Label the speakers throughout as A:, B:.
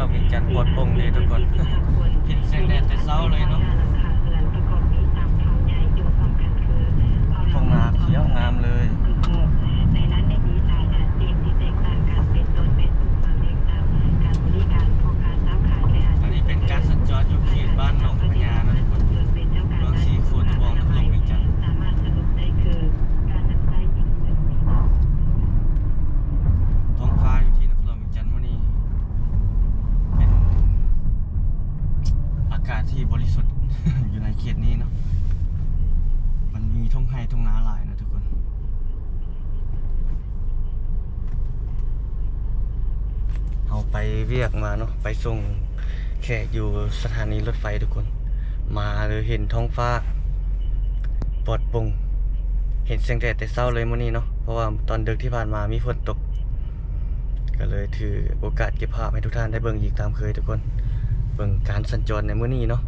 A: เรามีจันทร์ปลดปร่งเลยทุกคน เห็นแสงแดดแต่เช้าเลยเนาะท้องนาเขียวงามเลย
B: ในนั้นได้มีหลายอาชีพที่แตกต่างกันเป็นต้นเป็นผู้ความเลี้ยงตามการบริการพ่อค้าสาวขายและอาชีพ
A: อันนี้เป็นการสัญจรอยู่เขตบ้านหนองพญานะทุกคน
B: เป็นเจ้าการ
A: เมืองสีโคตรวองนครเวียงจันทร์
B: สามารถสรุปได้คือการนำใช้อีกหนึ่งปี
A: ท้องฟ้าอยู่ที่นครเวียงจันทร์วันนี้ เป็นอากาศที่บริสุทธิ์ อยู่ในเขตนี้เนาะ มันมีทุ่งไร่ทุ่งนาหลายนะทุกคน เอาไปเวียกมาเนาะ ไปส่งแขกอยู่สถานีรถไฟทุกคน มาเลยเห็นท้องฟ้าปลอดโปร่งเห็นแสงแดดแต่เช้าเลยมื้อนี้เนาะ เพราะว่าตอนดึกที่ผ่านมามีฝนตก ก็เลยถือโอกาสเก็บภาพให้ทุกท่านได้เบิ่งอีกตามเคยทุกคน บิ่งการสัญจรในมื้อนี้เนาะ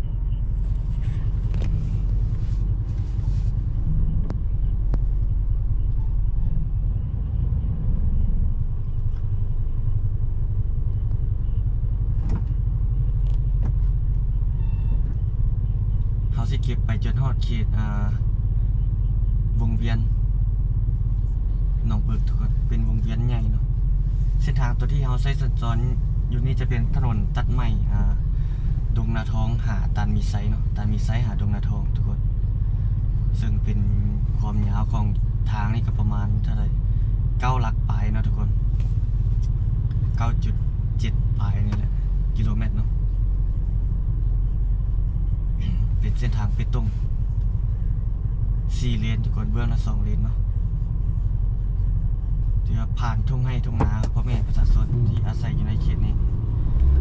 A: เฮาสิเก็บไปจนฮอดเขตอ่าวงเวียนหนองปึกทุกคนเป็นวงเวียนใหญ่เนาะเส้นทางตัวที่เราใช้สัญจรอยู่นี่จะเป็นถนนตัดใหม่อ่า ดงนาทองหาตันมีไซเนาะตันมีไซหาดงนาทองทุกคน ซึ่งเป็นความยาวของทางนี่ก็ประมาณเท่าไหร่เก้าหลักปลายเนาะทุกคนเก้าจุดเจ็ดปลายนี่แหละ กิโลเมตรเนาะเป็นเส้นทางไปตรงสี่เลนทุกคนเบื้องละสองเลนเนาะที่ว่าผ่านทุ่งให้ทุ่งนาพ่อแม่ประชาชนที่อาศัยอยู่ในเขตนี้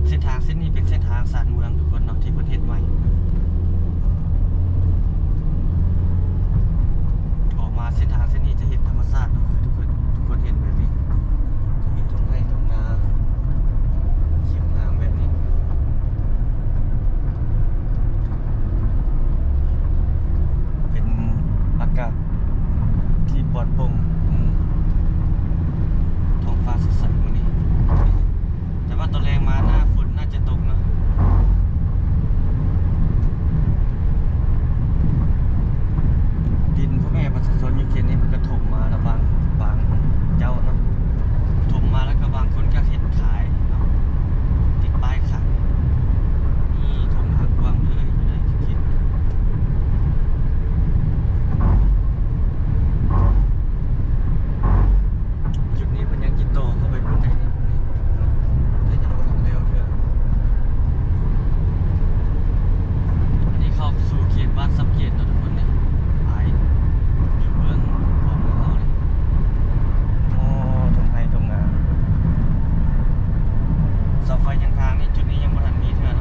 A: เส้นทางเส้นนี้เป็นเส้นทางสานเมืองทุกคนเนาะที่ประเทศไว้ จุดนี้ยังบ่ทันมีเธอหร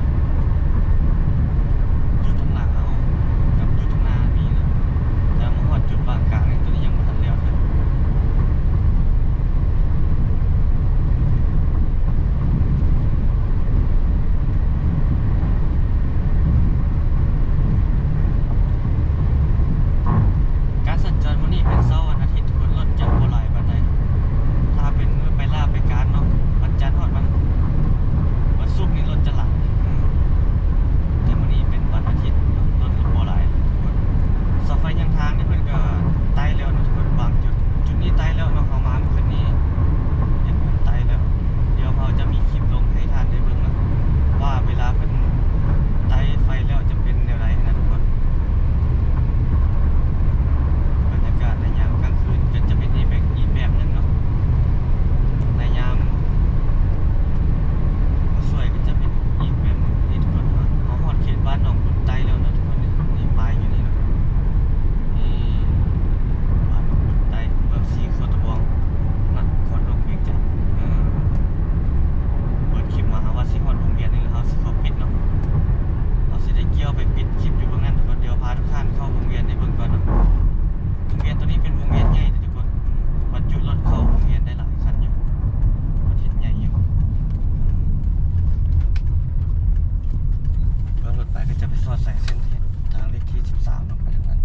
A: สอยแสงเส้นทียนทางเลขที่ 13ลงไปทางนั้น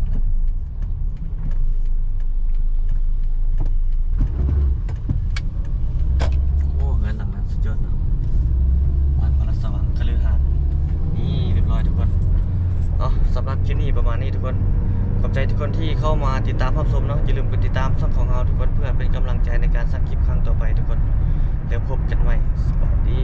A: โอ้งานหลังนั้นสุดยอดนะวันพระสว่างคฤหานนี่เรียบร้อยทุกคนเนาะสำหรับคลิปนี้ประมาณนี้ทุกคนขอบใจทุกคนที่เข้ามาติดตามภาพชมเนาะอย่าลืมกดติดตามช่องของเราทุกคนเพื่อเป็นกำลังใจในการสร้างคลิปครั้งต่อไปทุกคนแล้วพบกันใหม่สวัสดี